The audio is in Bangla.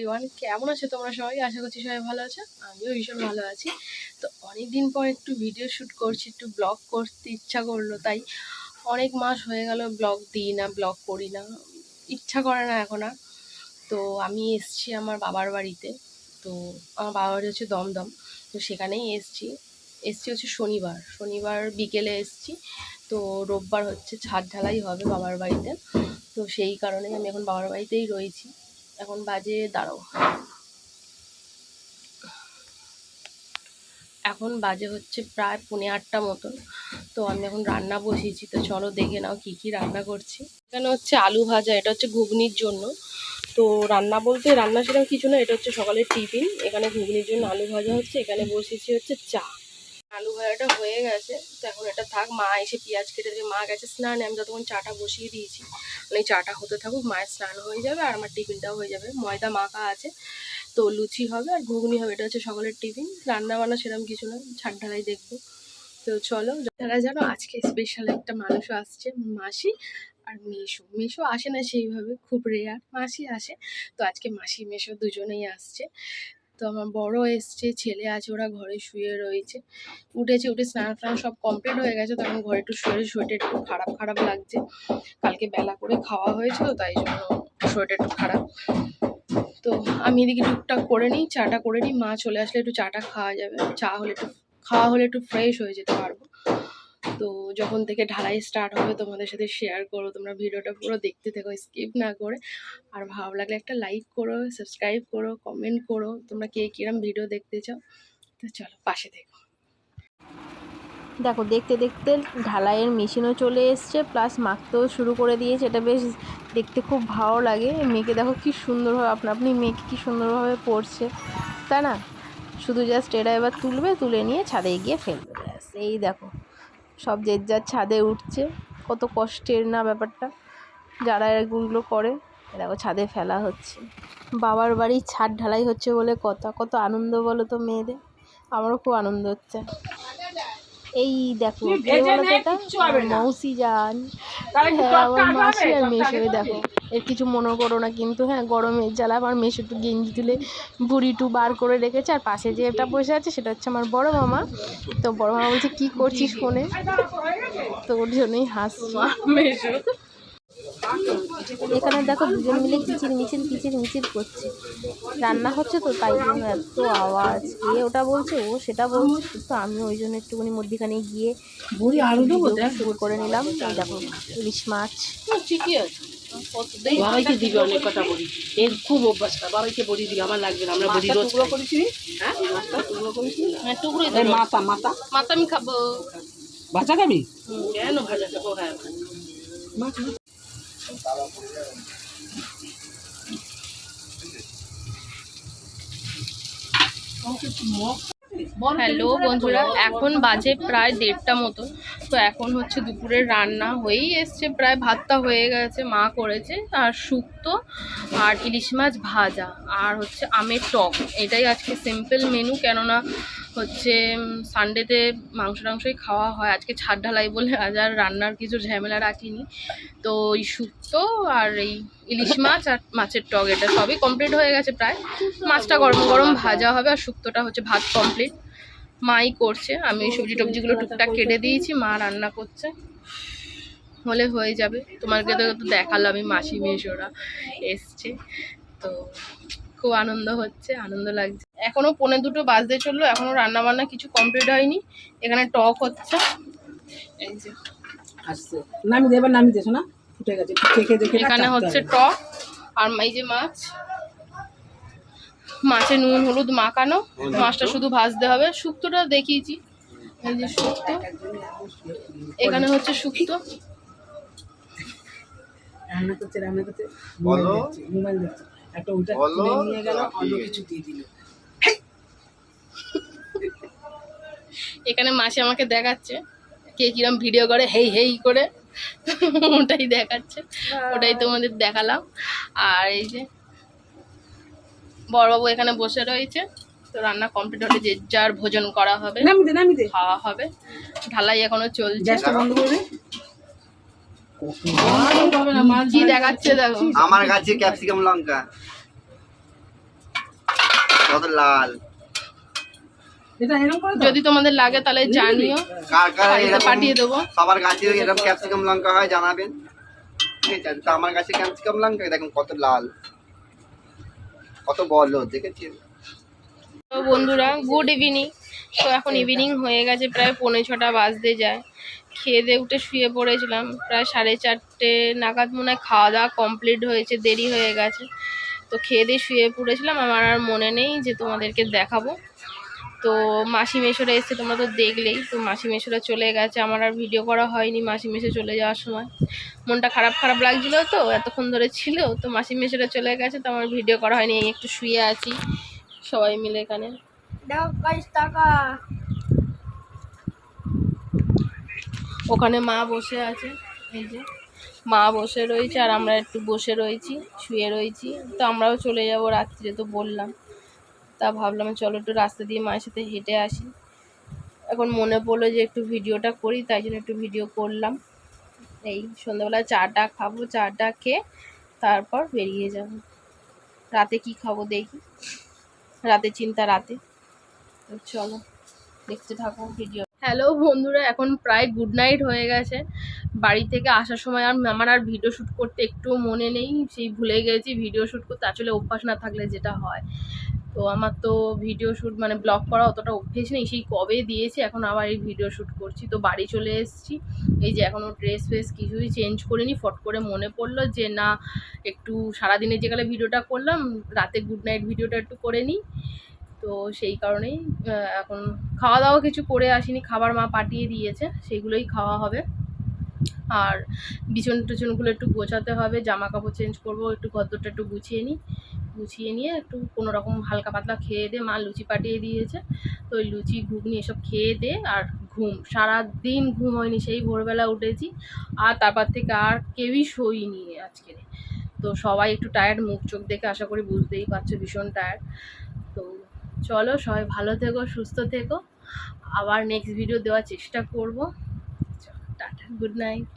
এবার কেমন আছে তোমরা সবাই? আশা করছি সবাই ভালো আছো। আমিও ভীষণ ভালো আছি। তো অনেকদিন পর একটু ভিডিও শ্যুট করছি, একটু ব্লগ করতে ইচ্ছা করল, তাই অনেক মাস হয়ে গেল ব্লগ দিই না ব্লগ করি না, ইচ্ছা করে না এখন আর। তো আমি এসছি আমার বাবার বাড়িতে, তো আমার বাবার বাড়ি হচ্ছে দমদম, তো সেখানেই এসছি। এসছি হচ্ছে শনিবার শনিবার বিকেলে এসছি। তো রোববার হচ্ছে ছাদ ঢালাই হবে বাবার বাড়িতে, তো সেই কারণেই আমি এখন বাবার বাড়িতেই রয়েছি। এখন বাজে, দাঁড়াও। এখন বাজে হচ্ছে প্রায় পৌনে আটটা মতন। তো আমি এখন রান্না বসিয়েছি, তো চলো দেখে নাও কি কি রান্না করছি। এখানে হচ্ছে আলু ভাজা, এটা হচ্ছে ঘুগনির জন্য। তো রান্না বলতে রান্না সেরকম কিছু না, এটা হচ্ছে সকালের টিফিন। এখানে ঘুগনির জন্য আলু ভাজা হচ্ছে, এখানে বসিয়েছি হচ্ছে চা। আলু ভাজাটা হয়ে গেছে, তো এখন এটা থাক, মা এসে পেঁয়াজ কেটে দিয়ে মা গেছে স্নানে, আমি যতক্ষণ চাটা বসিয়ে দিয়েছি মানে চাটা হতে থাকুক, মায়ের স্নান হয়ে যাবে আর আমার টিফিনটাও হয়ে যাবে, ময়দা মাখা আছে, তো লুচি হবে আর ঘুগনি হবে, এটা হচ্ছে সকালের টিফিন রান্না বান্না সেরকম কিছু না ছাট ঢালাই দেখব, তো চলো, যারা জানো আজকে স্পেশাল একটা মানুষ আসছে, মাসি আর মেশো মেশো আসে না সেইভাবে, খুব রেয়ার মাসি আসে, তো আজকে মাসি, মেশো দুজনেই আসছে তো আমার বড় এসছে, ছেলে আছে, ওরা ঘরে শুয়ে রয়েছে। উঠেছে, উঠে স্নান টান সব কমপ্লিট হয়ে গেছে তখন ঘরে একটু শুয়ে শরীরটা একটু খারাপ খারাপ লাগছে। কালকে বেলা করে খাওয়া হয়েছে তো তাই জন্য শরীরটা একটু খারাপ। তো আমি এদিকে টুকটাক করে নিই, চাটা করে নিই, মা চলে আসলে একটু চাটা খাওয়া যাবে, চা হলে একটু, খাওয়া হলে একটু ফ্রেশ হয়ে যেতে পারব। তো যখন থেকে ঢালাই স্টার্ট হবে তোমাদের সাথে শেয়ার করো তোমরা ভিডিওটা পুরো দেখতে থেকো স্কিপ না করে। আর ভালো লাগলে একটা লাইক করো সাবস্ক্রাইব করো কমেন্ট করো, তোমরা কে কিরম ভিডিও দেখতে চাও? তো চলো পাশে থেকো। দেখো, দেখতে দেখতে ঢালাইয়ের মেশিনও চলে এসছে প্লাস মাখতেও শুরু করে দিয়েছে। এটা বেশ দেখতে খুব ভালো লাগে। মেয়েকে দেখো কি সুন্দরভাবে আপনা, আপনি মেয়েকে কী সুন্দরভাবে পড়ছে তাই না? শুধু জাস্ট এটা এবার তুলবে, তুলে নিয়ে ছাদে গিয়ে ফেলবে, ব্যাস। এই দেখো। সব যে যার ছাদে উঠছে কত কষ্টের না ব্যাপারটা। যারা এগুলো করে দেখো ছাদে ফেলা হচ্ছে। বাবার বাড়ি ছাদ ঢালাই হচ্ছে বলে কথা কত আনন্দ বলো তো মেয়েদের। আমারও খুব আনন্দ হচ্ছে। এই দেখো মৌসি যান। হ্যাঁ আমার মাসি আর মেয়ে দেখো। এর কিছু মনে করো না কিন্তু হ্যাঁ গরমের জ্বালা আমার মেশো একটু গেঞ্জি তুলে বুড়ি টু বার করে রেখেছে আর পাশে যে এটা বসে আছে সেটা হচ্ছে আমার বড় মামা। তো বড় মামা বলছে কি করছিস ফোনে? তো ওর জন্যই হাসছি। এখানে দেখো দুজন মিলে কিচির মিচির কিচির মিচির করছে। রান্না হচ্ছে তো তাই জন্য এত আওয়াজ। এ ওটা বলছে ও সেটা বলছে তো আমি ওই জন্য একটুখানি মধ্যিখানে গিয়ে শুরু করে নিলাম। দেখো ইলিশ মাছ। ঠিকই আছে। বাবাইকে দিবি অনেক কথা বলি এর খুব অভ্যাসটা বাবাইকে বড়ি দিবি আমার লাগবে না আমরা বড়ি রোজ। হ্যাঁ? মাছটা টুকরো করেছিস হ্যাঁ এই দেবো। মাথা মাথা মাথা আমি খাব। বাচ্চা খাবি? কেন ভাজা খাব? হ্যাঁ। হ্যালো বন্ধুরা এখন বাজে প্রায় দেড়টা মতো। তো এখন হচ্ছে দুপুরের রান্না হয়েই এসছে, প্রায় ভাতটা হয়ে গেছে, মা করেছে, আর শুক্তো আর ইলিশ মাছ ভাজা, আর হচ্ছে আমের টক। এটাই আজকে সিম্পল মেনু কেননা হচ্ছে সানডেতে মাংস টাংসই খাওয়া হয়। আজকে ছাদ ঢালাই বলে আজ আর রান্নার কিছু ঝামেলা রাখিনি। তো এই শুক্তো আর এই ইলিশ মাছ আর মাছের টক, এটা সবই কমপ্লিট হয়ে গেছে প্রায়। মাছটা গরম গরম ভাজা হবে আর শুক্তোটা হচ্ছে ভাত কমপ্লিট মাই করছে। আমি সবজি টবজিগুলো টুকটাক কেটে দিয়েছি মা রান্না করছে। হলে হয়ে যাবে। তোমাকে তো তো দেখাল আমি মাসি মেশোরা এসছে। তো খুব আনন্দ হচ্ছে আনন্দ লাগছে। এখনও পৌনে দুটো বাজতে চলল এখনও রান্না বান্না কিছু কমপ্লিট হয়নি। এখানে টক হচ্ছে। এই যে। আসছে। নামি দে নামি দেছো না ফুটে গেছে। দেখে দেখে এখানে হচ্ছে টক আর এই যে মাছ। মাছে নুন হলুদ মাখানো মাছটা শুধু ভাজতে হবে। শুক্তোটা দেখিয়েছি। এই যে শুক্তো। এখানে হচ্ছে শুক্তো। রান্না করছে রান্না করছে মোবাইল দেখছে মোবাইল দেখছে। একটা ওইটা নিয়ে গেল অন্য কিছু দিয়ে দিল। এখানে মাসি আমাকে দেখাচ্ছে কে কিরম ভিডিও করে হেই হেই করে। ওটাই দেখাচ্ছে। ওটাই তোমাদের দেখালাম। আর এই যে বড়বাবু এখানে বসে রয়েছে। তো রান্না কমপ্লিট হলে যে যার ভোজন করা হবে খাওয়া হবে। ঢালাই এখনও চলছে। কি দেখাচ্ছে দেখো। আমার কাছে ক্যাপসিকাম লঙ্কা। কত লাল। যদি তোমাদের লাগে তাহলে জানিও। পাঠিয়ে দেবো। সবার গাছে এরকম ক্যাপসিকাম লঙ্কা হয় জানাবেন। ঠিক আছে তো আমার কাছে ক্যাপসিকাম লঙ্কা দেখুন কত লাল। কত বড় দেখেছি। তো বন্ধুরা গুড ইভিনিং তো এখন ইভিনিং হয়ে গেছে, প্রায় পৌনে ছটা বাজতে যায়। খেয়ে দিয়ে উঠে শুয়ে পড়েছিলাম, প্রায় সাড়ে চারটে নাগাদ মনে হয় খাওয়া দাওয়া কমপ্লিট হয়েছে, দেরি হয়ে গেছে। তো খেয়ে দিয়ে শুয়ে পড়েছিলাম, আমার আর মনে নেই যে তোমাদেরকে দেখাবো। তো মাসি মেশোরা এসছে তোমরা তো দেখলেই। তো মাসি মেশোরা চলে গেছে আমার আর ভিডিও করা হয়নি মাসি মেশো চলে যাওয়ার সময়। মনটা খারাপ খারাপ লাগছিল তো এতক্ষণ ধরে ছিল। তো মাসি মেশোরা চলে গেছে তো আমার ভিডিও করা হয়নি এই একটু শুয়ে আছি। সবাই মিলে এখানে। ওখানে মা বসে আছে এই যে। মা বসে রয়েছে আর আমরা একটু বসে রয়েছি শুয়ে রয়েছি। তো আমরাও চলে যাব রাত্রে তো বললাম। তা ভাবলাম, চলো একটু রাস্তা দিয়ে মায়ের সাথে হেঁটে আসি। এখন মনে পড়ল যে একটু ভিডিওটা করি, তাই জন্য একটু ভিডিও করলাম। এই সন্ধ্যাবেলা চাটা খাব, চাটা খেয়ে তারপর বেরিয়ে যাব। রাতে কি খাব দেখি। রাতে চিন্তা রাতে। চলো, দেখতে থাকো ভিডিও। হ্যালো বন্ধুরা, এখন প্রায় গুড নাইট হয়ে গেছে। বাড়ি থেকে আসার সময় আর আমার আর ভিডিও শ্যুট করতে একটুও মনে নেই। সেই ভুলে গেছি, ভিডিও শ্যুট করতে। আসলে অভ্যাস না থাকলে যেটা হয়। তো আমার তো ভিডিও শ্যুট মানে ব্লগ করা অতটা অভ্যেস নেই, সেই কবে দিয়েছি এখন আবার এই ভিডিও শ্যুট করছি। তো বাড়ি চলে এসেছি, এই যে এখনও ড্রেস ফ্রেস কিছুই চেঞ্জ করিনি, ফট করে মনে পড়ল যে না, একটু সারাদিনে যেকালে ভিডিওটা করলাম, রাতে গুড নাইট ভিডিওটা একটু করে নিই। তো সেই কারণেই এখন খাওয়া দাওয়া কিছু করে আসিনি, খাবার মা পাঠিয়ে দিয়েছে সেইগুলোই খাওয়া হবে। আর বিছন টিছনগুলো একটু গোছাতে হবে জামা কাপড় চেঞ্জ করব, একটু গদ্দরটা একটু গুছিয়ে নিই। গুছিয়ে নিয়ে একটু কোনো রকম হালকা পাতলা খেয়ে দে মা লুচি পাঠিয়ে দিয়েছে। তো ওই লুচি, ঘুগনি এসব খেয়ে দে আর ঘুম সারা দিন ঘুম হয়নি, সেই ভোরবেলা উঠেছি। আর তারপর থেকে আর কেউই শোইনি আজকে। তো সবাই একটু টায়ার্ড মুখ চোখ দেখে আশা করি বুঝতেই পারছ ভীষণ টায়ার্ড তো চলো, সবাই ভালো থেকো, সুস্থ থেকো। আবার নেক্সট ভিডিও দেওয়ার চেষ্টা করব। Tata good night